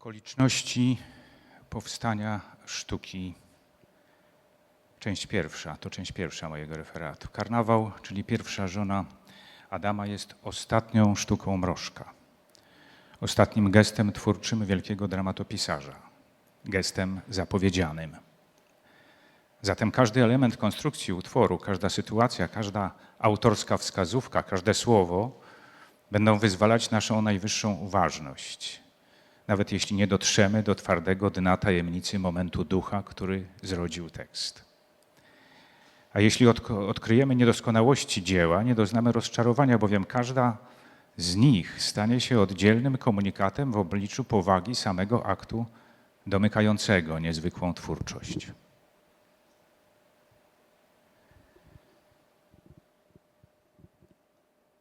Okoliczności powstania sztuki. Część pierwsza, to część pierwsza mojego referatu. Karnawał, czyli pierwsza żona Adama, jest ostatnią sztuką mrożka. Ostatnim gestem twórczym wielkiego dramatopisarza. Gestem zapowiedzianym. Zatem każdy element konstrukcji utworu, każda sytuacja, każda autorska wskazówka, każde słowo będą wyzwalać naszą najwyższą uważność nawet jeśli nie dotrzemy do twardego dna tajemnicy momentu ducha, który zrodził tekst. A jeśli odkryjemy niedoskonałości dzieła, nie doznamy rozczarowania, bowiem każda z nich stanie się oddzielnym komunikatem w obliczu powagi samego aktu domykającego niezwykłą twórczość.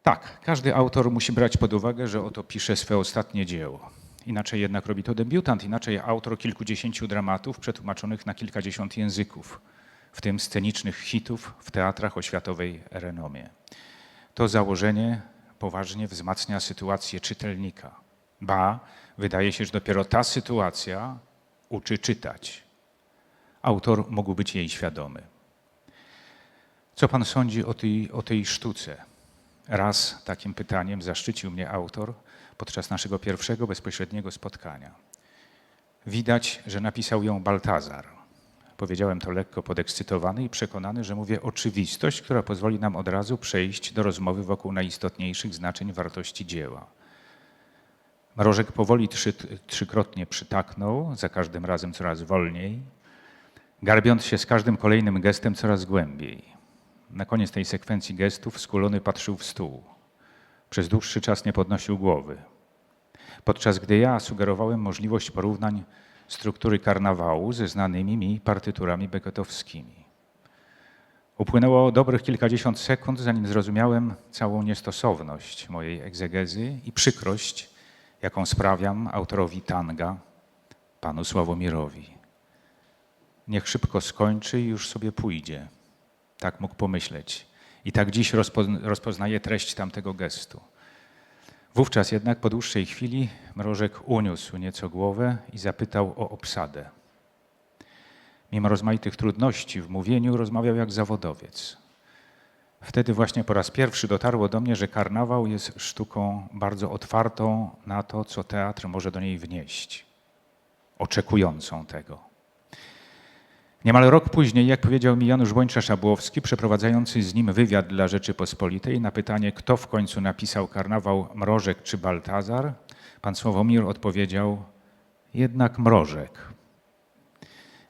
Tak, każdy autor musi brać pod uwagę, że oto pisze swe ostatnie dzieło. Inaczej jednak robi to debiutant, inaczej autor kilkudziesięciu dramatów przetłumaczonych na kilkadziesiąt języków, w tym scenicznych hitów w teatrach o światowej renomie. To założenie poważnie wzmacnia sytuację czytelnika. Ba, wydaje się, że dopiero ta sytuacja uczy czytać. Autor mógł być jej świadomy. Co pan sądzi o tej, o tej sztuce? Raz takim pytaniem zaszczycił mnie autor podczas naszego pierwszego bezpośredniego spotkania. Widać, że napisał ją Baltazar. Powiedziałem to lekko podekscytowany i przekonany, że mówię oczywistość, która pozwoli nam od razu przejść do rozmowy wokół najistotniejszych znaczeń wartości dzieła. Mrożek powoli trzy, trzykrotnie przytaknął, za każdym razem coraz wolniej, garbiąc się z każdym kolejnym gestem coraz głębiej. Na koniec tej sekwencji gestów skulony patrzył w stół. Przez dłuższy czas nie podnosił głowy. Podczas gdy ja sugerowałem możliwość porównań struktury karnawału ze znanymi mi partyturami beketowskimi. Upłynęło dobrych kilkadziesiąt sekund, zanim zrozumiałem całą niestosowność mojej egzegezy i przykrość, jaką sprawiam autorowi tanga, panu Sławomirowi. Niech szybko skończy i już sobie pójdzie. Tak mógł pomyśleć. I tak dziś rozpoznaje treść tamtego gestu. Wówczas jednak po dłuższej chwili Mrożek uniósł nieco głowę i zapytał o obsadę. Mimo rozmaitych trudności w mówieniu rozmawiał jak zawodowiec. Wtedy właśnie po raz pierwszy dotarło do mnie, że karnawał jest sztuką bardzo otwartą na to, co teatr może do niej wnieść, oczekującą tego. Niemal rok później, jak powiedział mi Janusz Bończa-Szabłowski, przeprowadzający z nim wywiad dla Rzeczypospolitej, na pytanie, kto w końcu napisał karnawał Mrożek czy Baltazar, pan Sławomir odpowiedział, jednak Mrożek.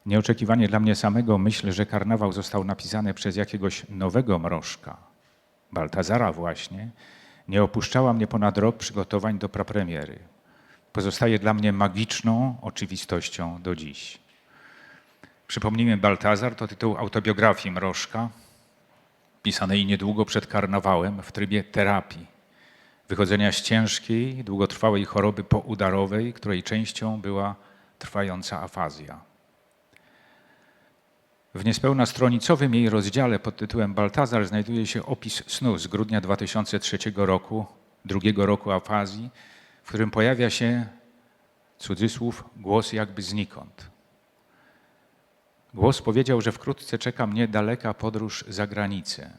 Nieoczekiwanie dla mnie samego myśl, że karnawał został napisany przez jakiegoś nowego mrożka, Baltazara właśnie, nie opuszczała mnie ponad rok przygotowań do prapremiery. Pozostaje dla mnie magiczną oczywistością do dziś. Przypomnijmy, Baltazar to tytuł autobiografii Mrożka, pisanej niedługo przed karnawałem w trybie terapii, wychodzenia z ciężkiej, długotrwałej choroby poudarowej, której częścią była trwająca afazja. W niespełna stronicowym jej rozdziale pod tytułem Baltazar znajduje się opis snu z grudnia 2003 roku, drugiego roku afazji, w którym pojawia się cudzysłów głos jakby znikąd. Głos powiedział, że wkrótce czeka mnie daleka podróż za granicę.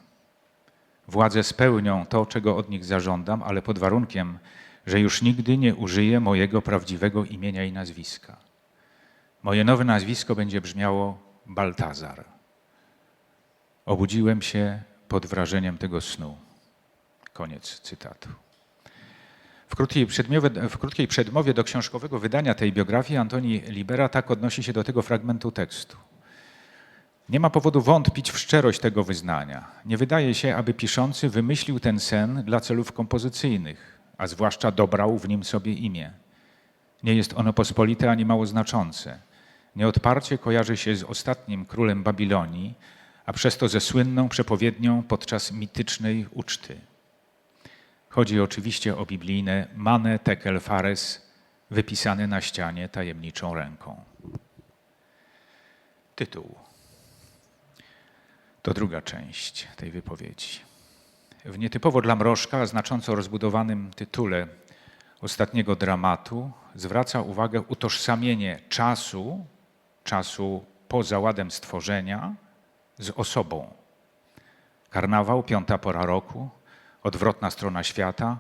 Władze spełnią to, czego od nich zażądam, ale pod warunkiem, że już nigdy nie użyję mojego prawdziwego imienia i nazwiska. Moje nowe nazwisko będzie brzmiało Baltazar. Obudziłem się pod wrażeniem tego snu. Koniec cytatu. W krótkiej, w krótkiej przedmowie do książkowego wydania tej biografii Antoni Libera tak odnosi się do tego fragmentu tekstu. Nie ma powodu wątpić w szczerość tego wyznania. Nie wydaje się, aby piszący wymyślił ten sen dla celów kompozycyjnych, a zwłaszcza dobrał w nim sobie imię. Nie jest ono pospolite ani mało znaczące. Nieodparcie kojarzy się z ostatnim królem Babilonii, a przez to ze słynną przepowiednią podczas mitycznej uczty. Chodzi oczywiście o biblijne Mane Tekel Fares, wypisane na ścianie tajemniczą ręką. Tytuł. To druga część tej wypowiedzi. W nietypowo dla mrożka, znacząco rozbudowanym tytule ostatniego dramatu zwraca uwagę utożsamienie czasu, czasu poza ładem stworzenia, z osobą. Karnawał, piąta pora roku, odwrotna strona świata,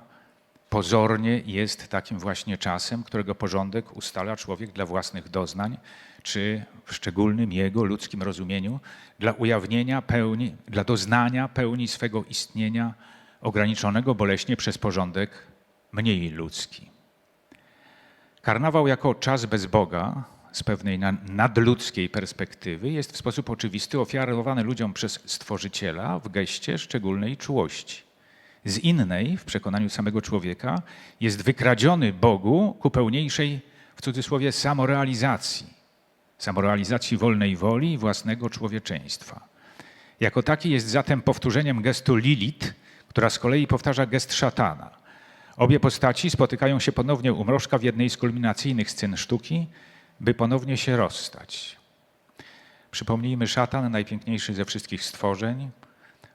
pozornie jest takim właśnie czasem, którego porządek ustala człowiek dla własnych doznań, czy w szczególnym jego ludzkim rozumieniu, dla ujawnienia pełni, dla doznania pełni swego istnienia, ograniczonego boleśnie przez porządek mniej ludzki. Karnawał jako czas bez Boga, z pewnej na- nadludzkiej perspektywy, jest w sposób oczywisty ofiarowany ludziom przez Stworzyciela w geście szczególnej czułości. Z innej, w przekonaniu samego człowieka, jest wykradziony Bogu ku pełniejszej, w cudzysłowie, samorealizacji. Samorealizacji wolnej woli i własnego człowieczeństwa. Jako taki jest zatem powtórzeniem gestu Lilith, która z kolei powtarza gest szatana. Obie postaci spotykają się ponownie u mrożka w jednej z kulminacyjnych scen sztuki, by ponownie się rozstać. Przypomnijmy, szatan, najpiękniejszy ze wszystkich stworzeń,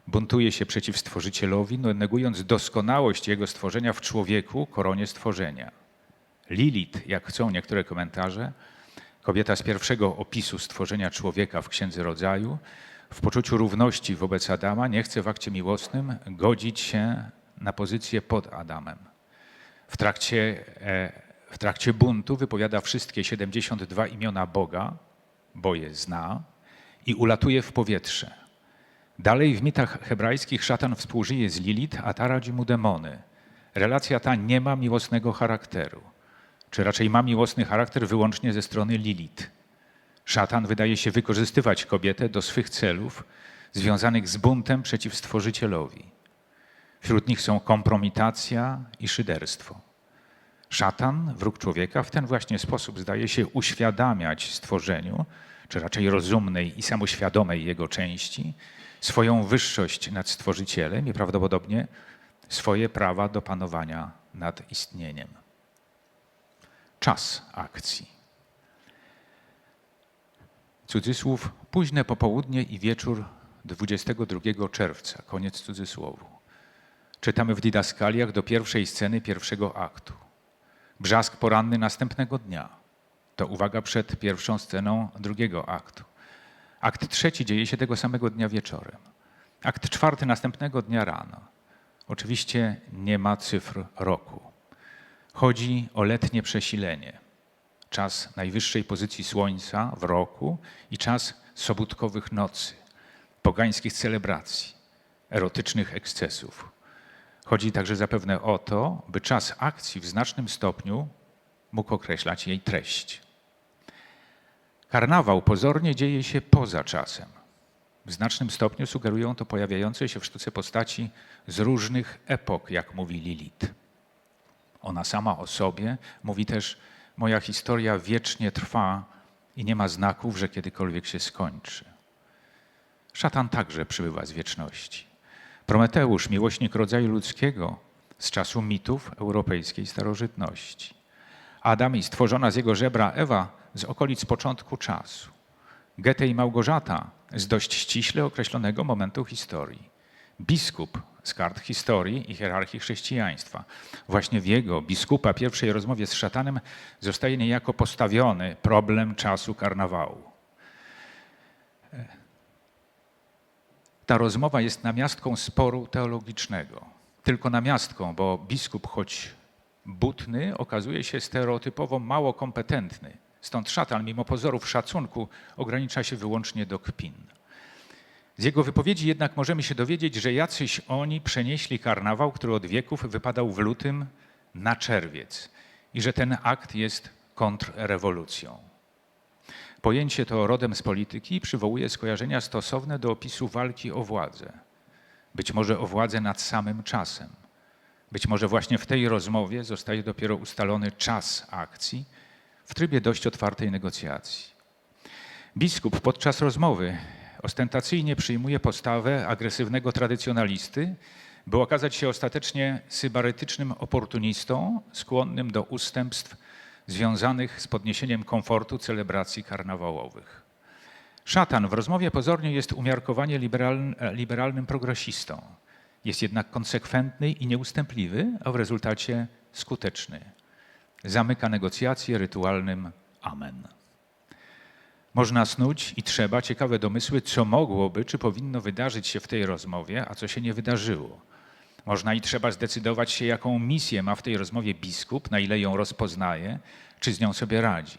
buntuje się przeciw stworzycielowi, no, negując doskonałość jego stworzenia w człowieku, koronie stworzenia. Lilith, jak chcą niektóre komentarze, kobieta z pierwszego opisu stworzenia człowieka w Księdze Rodzaju, w poczuciu równości wobec Adama nie chce w akcie miłosnym godzić się na pozycję pod Adamem. W trakcie, e, w trakcie buntu wypowiada wszystkie 72 imiona Boga, bo je zna, i ulatuje w powietrze. Dalej w mitach hebrajskich szatan współżyje z Lilith, a ta radzi mu demony. Relacja ta nie ma miłosnego charakteru, czy raczej ma miłosny charakter wyłącznie ze strony Lilith. Szatan wydaje się wykorzystywać kobietę do swych celów związanych z buntem przeciw Stworzycielowi. Wśród nich są kompromitacja i szyderstwo. Szatan, wróg człowieka, w ten właśnie sposób zdaje się uświadamiać stworzeniu, czy raczej rozumnej i samoświadomej jego części, swoją wyższość nad stworzycielem i prawdopodobnie swoje prawa do panowania nad istnieniem. Czas akcji. Cudzysłów, późne popołudnie i wieczór 22 czerwca, koniec cudzysłowu. Czytamy w didaskaliach do pierwszej sceny pierwszego aktu. Brzask poranny następnego dnia. To uwaga przed pierwszą sceną drugiego aktu. Akt trzeci dzieje się tego samego dnia wieczorem. Akt czwarty następnego dnia rano. Oczywiście nie ma cyfr roku. Chodzi o letnie przesilenie. Czas najwyższej pozycji słońca w roku i czas sobótkowych nocy, pogańskich celebracji, erotycznych ekscesów. Chodzi także zapewne o to, by czas akcji w znacznym stopniu mógł określać jej treść. Karnawał pozornie dzieje się poza czasem. W znacznym stopniu sugerują to pojawiające się w sztuce postaci z różnych epok, jak mówi Lilith. Ona sama o sobie mówi też: Moja historia wiecznie trwa i nie ma znaków, że kiedykolwiek się skończy. Szatan także przybywa z wieczności. Prometeusz, miłośnik rodzaju ludzkiego, z czasu mitów europejskiej starożytności. Adam i stworzona z jego żebra Ewa z okolic początku czasu. Goethe i Małgorzata z dość ściśle określonego momentu historii. Biskup z kart historii i hierarchii chrześcijaństwa. Właśnie w jego, biskupa, pierwszej rozmowie z szatanem zostaje niejako postawiony problem czasu karnawału. Ta rozmowa jest namiastką sporu teologicznego. Tylko namiastką, bo biskup, choć butny, okazuje się stereotypowo mało kompetentny. Stąd szatan, mimo pozorów szacunku, ogranicza się wyłącznie do kpin. Z jego wypowiedzi jednak możemy się dowiedzieć, że jacyś oni przenieśli karnawał, który od wieków wypadał w lutym na czerwiec i że ten akt jest kontrrewolucją. Pojęcie to rodem z polityki przywołuje skojarzenia stosowne do opisu walki o władzę. Być może o władzę nad samym czasem. Być może właśnie w tej rozmowie zostaje dopiero ustalony czas akcji w trybie dość otwartej negocjacji. Biskup podczas rozmowy ostentacyjnie przyjmuje postawę agresywnego tradycjonalisty, by okazać się ostatecznie sybarytycznym oportunistą skłonnym do ustępstw związanych z podniesieniem komfortu celebracji karnawałowych. Szatan w rozmowie pozornie jest umiarkowanie liberaln, liberalnym progresistą. Jest jednak konsekwentny i nieustępliwy, a w rezultacie skuteczny. zamyka negocjacje rytualnym amen. Można snuć i trzeba ciekawe domysły, co mogłoby, czy powinno wydarzyć się w tej rozmowie, a co się nie wydarzyło. Można i trzeba zdecydować się, jaką misję ma w tej rozmowie biskup, na ile ją rozpoznaje, czy z nią sobie radzi.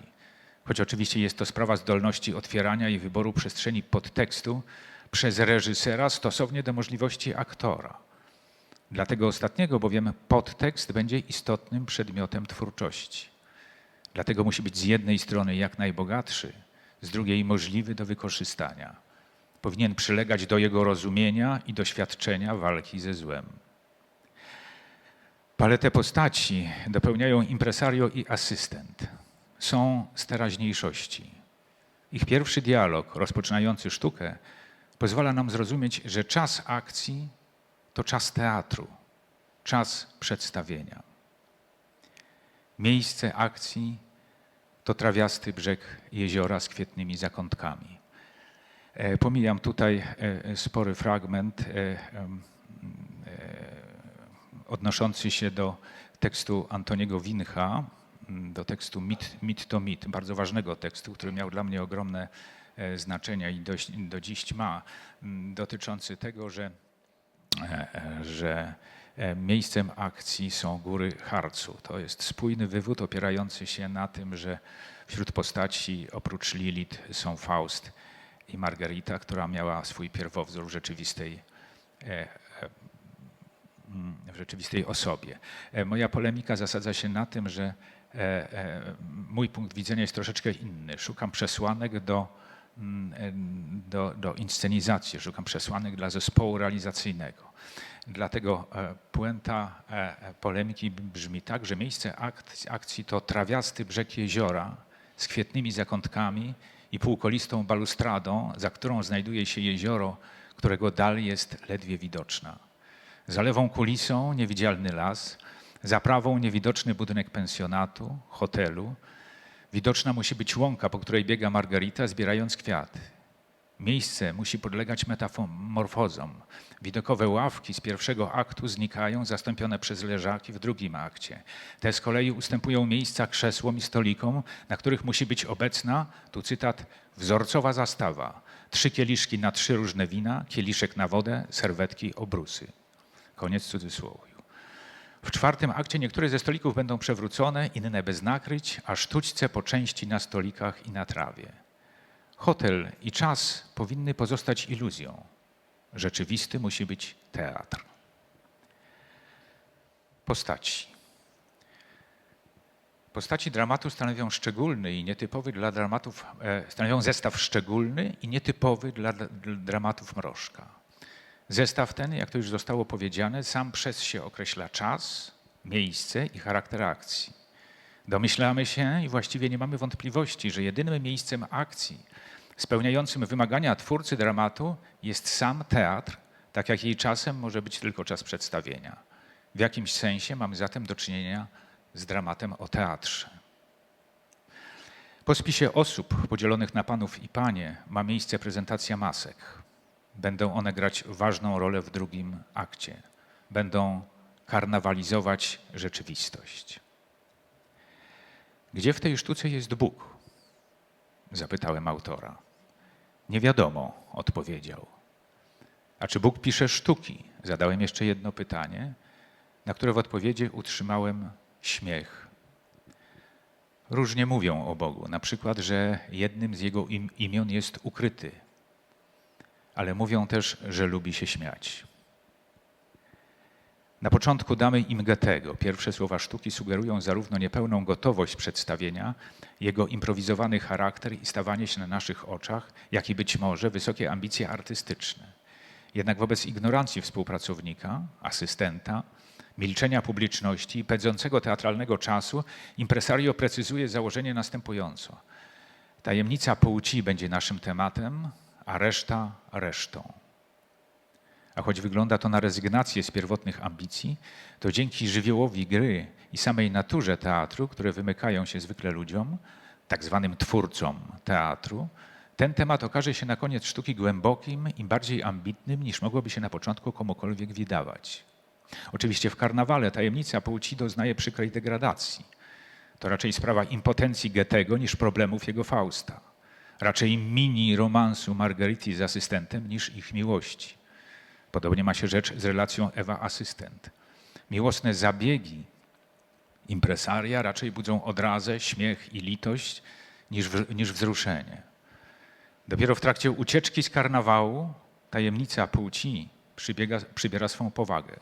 Choć oczywiście jest to sprawa zdolności otwierania i wyboru przestrzeni podtekstu przez reżysera stosownie do możliwości aktora. Dla tego ostatniego bowiem podtekst będzie istotnym przedmiotem twórczości. Dlatego musi być z jednej strony jak najbogatszy, z drugiej możliwy do wykorzystania. Powinien przylegać do jego rozumienia i doświadczenia walki ze złem. Paletę postaci dopełniają impresario i asystent. Są z teraźniejszości. Ich pierwszy dialog, rozpoczynający sztukę, pozwala nam zrozumieć, że czas akcji to czas teatru, czas przedstawienia. Miejsce akcji to trawiasty brzeg jeziora z kwietnymi zakątkami. E, Pomijam tutaj e, spory fragment e, em, e, odnoszący się do tekstu Antoniego Wincha, do tekstu Mit, mit to mit, bardzo ważnego tekstu, który miał dla mnie ogromne znaczenie i dość, do dziś ma, dotyczący tego, że, że miejscem akcji są góry Harcu. To jest spójny wywód opierający się na tym, że wśród postaci oprócz Lilith są Faust i Margarita, która miała swój pierwowzór w rzeczywistej e, mm, w rzeczywistej osobie. E, Moja polemika zasadza się na tym, że e, e, mój punkt widzenia jest troszeczkę inny. Szukam przesłanek do, mm, e, do, do inscenizacji, szukam przesłanek dla zespołu realizacyjnego. Dlatego e, puenta e, e, polemiki brzmi tak, że miejsce akcji, to trawiasty brzeg jeziora z kwietnymi zakątkami i półkolistą balustradą, za którą znajduje się jezioro, którego dal jest ledwie widoczna. Za lewą kulisą niewidzialny las, za prawą niewidoczny budynek pensjonatu, hotelu. Widoczna musi być łąka, po której biega Margarita, zbierając kwiaty. Miejsce musi podlegać metamorfozom. Widokowe ławki z pierwszego aktu znikają, zastąpione przez leżaki w drugim akcie. Te z kolei ustępują miejsca krzesłom i stolikom, na których musi być obecna, tu cytat, wzorcowa zastawa. Trzy kieliszki na trzy różne wina, kieliszek na wodę, serwetki, obrusy. Koniec cudzysłowu. W czwartym akcie niektóre ze stolików będą przewrócone, inne bez nakryć, a sztućce po części na stolikach i na trawie. Hotel i czas powinny pozostać iluzją. Rzeczywisty musi być teatr. Postaci. Postaci dramatu stanowią szczególny i nietypowy dla dramatów, e, stanowią zestaw szczególny i nietypowy dla, dramatów mrożka. Zestaw ten, jak to już zostało powiedziane, sam przez się określa czas, miejsce i charakter akcji. Domyślamy się i właściwie nie mamy wątpliwości, że jedynym miejscem akcji spełniającym wymagania twórcy dramatu jest sam teatr, tak jak jej czasem może być tylko czas przedstawienia. W jakimś sensie mamy zatem do czynienia z dramatem o teatrze. Po spisie osób podzielonych na panów i panie ma miejsce prezentacja masek. Będą one grać ważną rolę w drugim akcie. Będą karnawalizować rzeczywistość. Gdzie w tej sztuce jest Bóg? Zapytałem autora. Nie wiadomo, odpowiedział. A czy Bóg pisze sztuki? Zadałem jeszcze jedno pytanie, na które w odpowiedzi utrzymałem śmiech. Różnie mówią o Bogu, na przykład, że jednym z Jego im- imion jest ukryty, ale mówią też, że lubi się śmiać. Na początku damy im Goethego. Pierwsze słowa sztuki sugerują zarówno niepełną gotowość przedstawienia, jego improwizowany charakter i stawanie się na naszych oczach, jak i być może wysokie ambicje artystyczne. Jednak wobec ignorancji współpracownika, asystenta, milczenia publiczności i pędzącego teatralnego czasu, impresario precyzuje założenie następująco. Tajemnica płci będzie naszym tematem, a reszta resztą. A choć wygląda to na rezygnację z pierwotnych ambicji, to dzięki żywiołowi gry i samej naturze teatru, które wymykają się zwykle ludziom, tak zwanym twórcom teatru, ten temat okaże się na koniec sztuki głębokim i bardziej ambitnym niż mogłoby się na początku komukolwiek wydawać. Oczywiście w karnawale tajemnica płci doznaje przykrej degradacji. to raczej sprawa impotencji Goethego niż problemów jego Fausta. Raczej mini romansu Margarity z asystentem niż ich miłości. Podobnie ma się rzecz z relacją Ewa-asystent. Miłosne zabiegi impresaria raczej budzą odrazę, śmiech i litość niż, w, niż wzruszenie. Dopiero w trakcie ucieczki z karnawału tajemnica płci przybiega, przybiera swą powagę.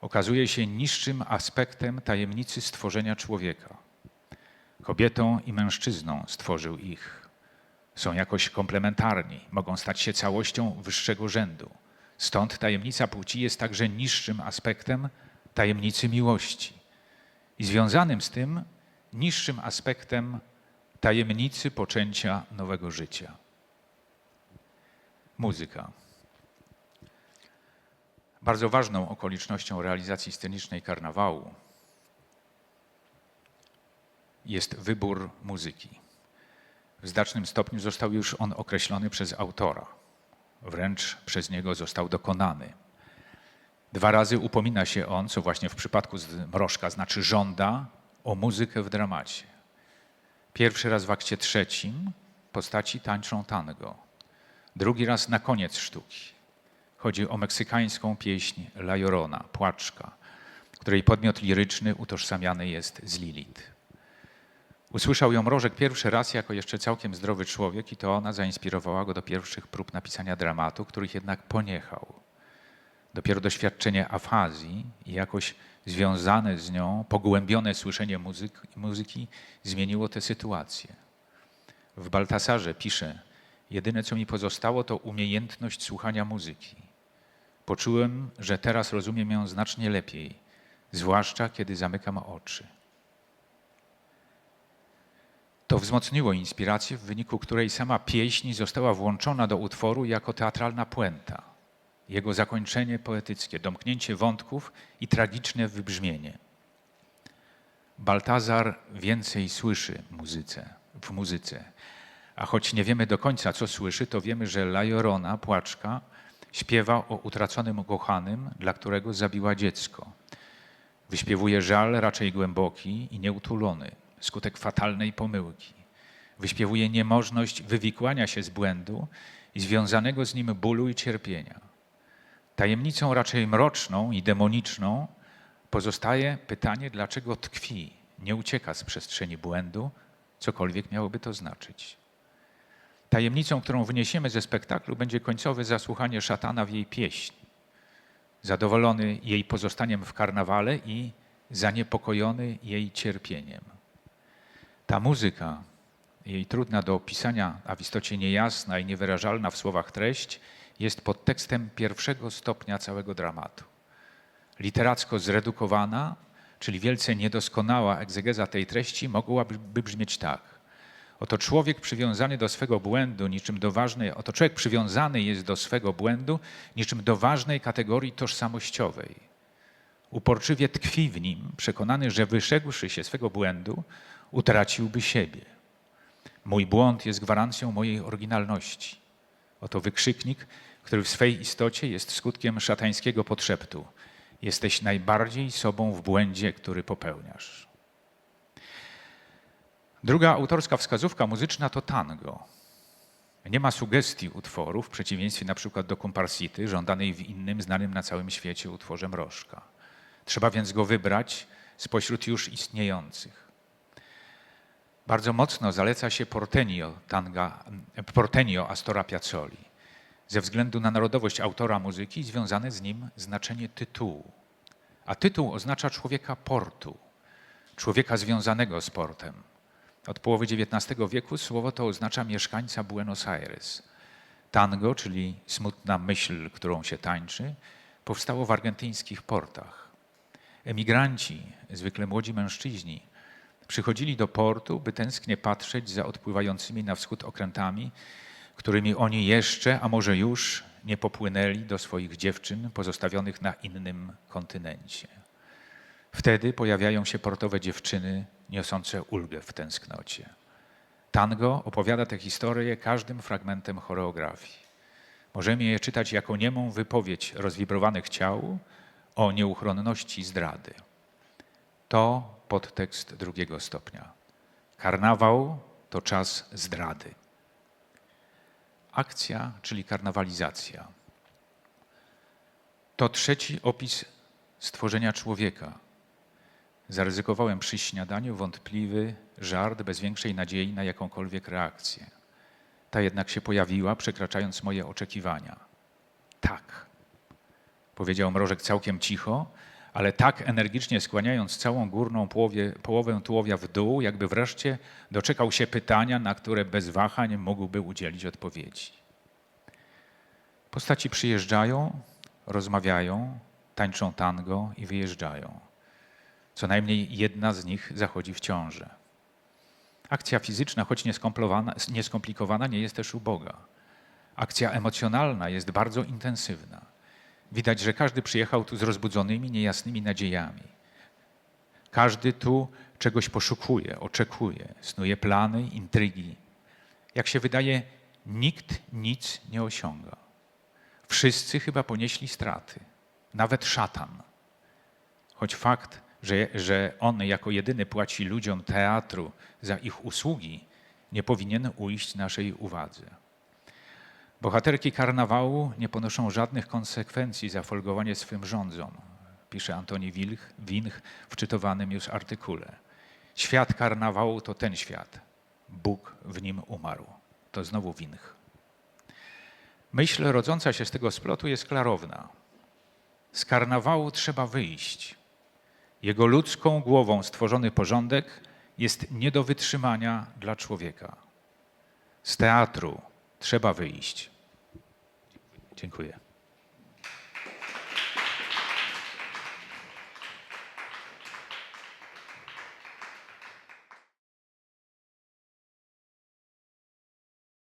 Okazuje się niższym aspektem tajemnicy stworzenia człowieka. Kobietą i mężczyzną stworzył ich. Są jakoś komplementarni, mogą stać się całością wyższego rzędu. Stąd tajemnica płci jest także niższym aspektem tajemnicy miłości. I związanym z tym niższym aspektem tajemnicy poczęcia nowego życia. Muzyka. Bardzo ważną okolicznością realizacji scenicznej karnawału jest wybór muzyki. W znacznym stopniu został już on określony przez autora, wręcz przez niego został dokonany. Dwa razy upomina się on, co właśnie w przypadku Mrożka znaczy żąda, o muzykę w dramacie. Pierwszy raz w akcie trzecim postaci tańczą tango. Drugi raz na koniec sztuki. Chodzi o meksykańską pieśń La Llorona, Płaczka, której podmiot liryczny utożsamiany jest z Lilith. Usłyszał ją Mrożek pierwszy raz jako jeszcze całkiem zdrowy człowiek i to ona zainspirowała go do pierwszych prób napisania dramatu, których jednak poniechał. Dopiero doświadczenie afazji i jakoś związane z nią, pogłębione słyszenie muzyki, muzyki zmieniło tę sytuację. W Baltasarze pisze, jedyne co mi pozostało to umiejętność słuchania muzyki. Poczułem, że teraz rozumiem ją znacznie lepiej, zwłaszcza kiedy zamykam oczy. To wzmocniło inspirację, w wyniku której sama pieśń została włączona do utworu jako teatralna puenta. Jego zakończenie poetyckie, domknięcie wątków i tragiczne wybrzmienie. Baltazar więcej słyszy muzyce, w muzyce, a choć nie wiemy do końca, co słyszy, to wiemy, że La Llorona, płaczka, śpiewa o utraconym kochanym, dla którego zabiła dziecko. Wyśpiewuje żal raczej głęboki i nieutulony, skutek fatalnej pomyłki. Wyśpiewuje niemożność wywikłania się z błędu i związanego z nim bólu i cierpienia. Tajemnicą raczej mroczną i demoniczną pozostaje pytanie, dlaczego tkwi, nie ucieka z przestrzeni błędu, cokolwiek miałoby to znaczyć. Tajemnicą, którą wyniesiemy ze spektaklu, będzie końcowe zasłuchanie szatana w jej pieśni. Zadowolony jej pozostaniem w karnawale i zaniepokojony jej cierpieniem. Ta muzyka, jej trudna do opisania, a w istocie niejasna i niewyrażalna w słowach treść, jest podtekstem pierwszego stopnia całego dramatu. Literacko zredukowana, czyli wielce niedoskonała egzegeza tej treści mogłaby brzmieć tak. Oto człowiek przywiązany do swego błędu, niczym do ważnej, oto człowiek przywiązany jest do swego błędu, niczym do ważnej kategorii tożsamościowej. Uporczywie tkwi w nim, przekonany, że wyszedłszy się swego błędu, utraciłby siebie. Mój błąd jest gwarancją mojej oryginalności. Oto wykrzyknik, który w swej istocie jest skutkiem szatańskiego podszeptu. Jesteś najbardziej sobą w błędzie, który popełniasz. Druga autorska wskazówka muzyczna to tango. Nie ma sugestii utworu, w przeciwieństwie na przykład do komparsity, żądanej w innym, znanym na całym świecie utworze Mrożka. Trzeba więc go wybrać spośród już istniejących. Bardzo mocno zaleca się Portenio, tanga, Portenio Astora Piazzoli ze względu na narodowość autora muzyki i związane z nim znaczenie tytułu. A tytuł oznacza człowieka portu, człowieka związanego z portem. Od połowy XIX wieku słowo to oznacza mieszkańca Buenos Aires. Tango, czyli smutna myśl, którą się tańczy, powstało w argentyńskich portach. Emigranci, zwykle młodzi mężczyźni, przychodzili do portu, by tęsknie patrzeć za odpływającymi na wschód okrętami, którymi oni jeszcze, a może już nie popłynęli do swoich dziewczyn pozostawionych na innym kontynencie. Wtedy pojawiają się portowe dziewczyny niosące ulgę w tęsknocie. Tango opowiada tę historię każdym fragmentem choreografii. Możemy je czytać jako niemą wypowiedź rozwibrowanych ciał o nieuchronności zdrady. To podtekst drugiego stopnia. Karnawał to czas zdrady. Akcja, czyli karnawalizacja. To trzeci opis stworzenia człowieka. Zaryzykowałem przy śniadaniu wątpliwy żart bez większej nadziei na jakąkolwiek reakcję. Ta jednak się pojawiła, przekraczając moje oczekiwania. Tak, powiedział mrożek całkiem cicho, ale tak energicznie skłaniając całą górną połowie, połowę tułowia w dół, jakby wreszcie doczekał się pytania, na które bez wahań mógłby udzielić odpowiedzi. Postaci przyjeżdżają, rozmawiają, tańczą tango i wyjeżdżają. Co najmniej jedna z nich zachodzi w ciążę. Akcja fizyczna, choć nieskomplikowana, nie jest też uboga. Akcja emocjonalna jest bardzo intensywna. Widać, że każdy przyjechał tu z rozbudzonymi, niejasnymi nadziejami. Każdy tu czegoś poszukuje, oczekuje, snuje plany, intrygi. Jak się wydaje, nikt nic nie osiąga. Wszyscy chyba ponieśli straty, nawet szatan. Choć fakt, że, że on jako jedyny płaci ludziom teatru za ich usługi, nie powinien ujść naszej uwadze. Bohaterki karnawału nie ponoszą żadnych konsekwencji za folgowanie swym rządzom, pisze Antoni Wilch, Winch w czytowanym już artykule. Świat karnawału to ten świat. Bóg w nim umarł. To znowu Winch. Myśl rodząca się z tego splotu jest klarowna. Z karnawału trzeba wyjść. Jego ludzką głową stworzony porządek jest nie do wytrzymania dla człowieka. Z teatru trzeba wyjść. Dziękuję.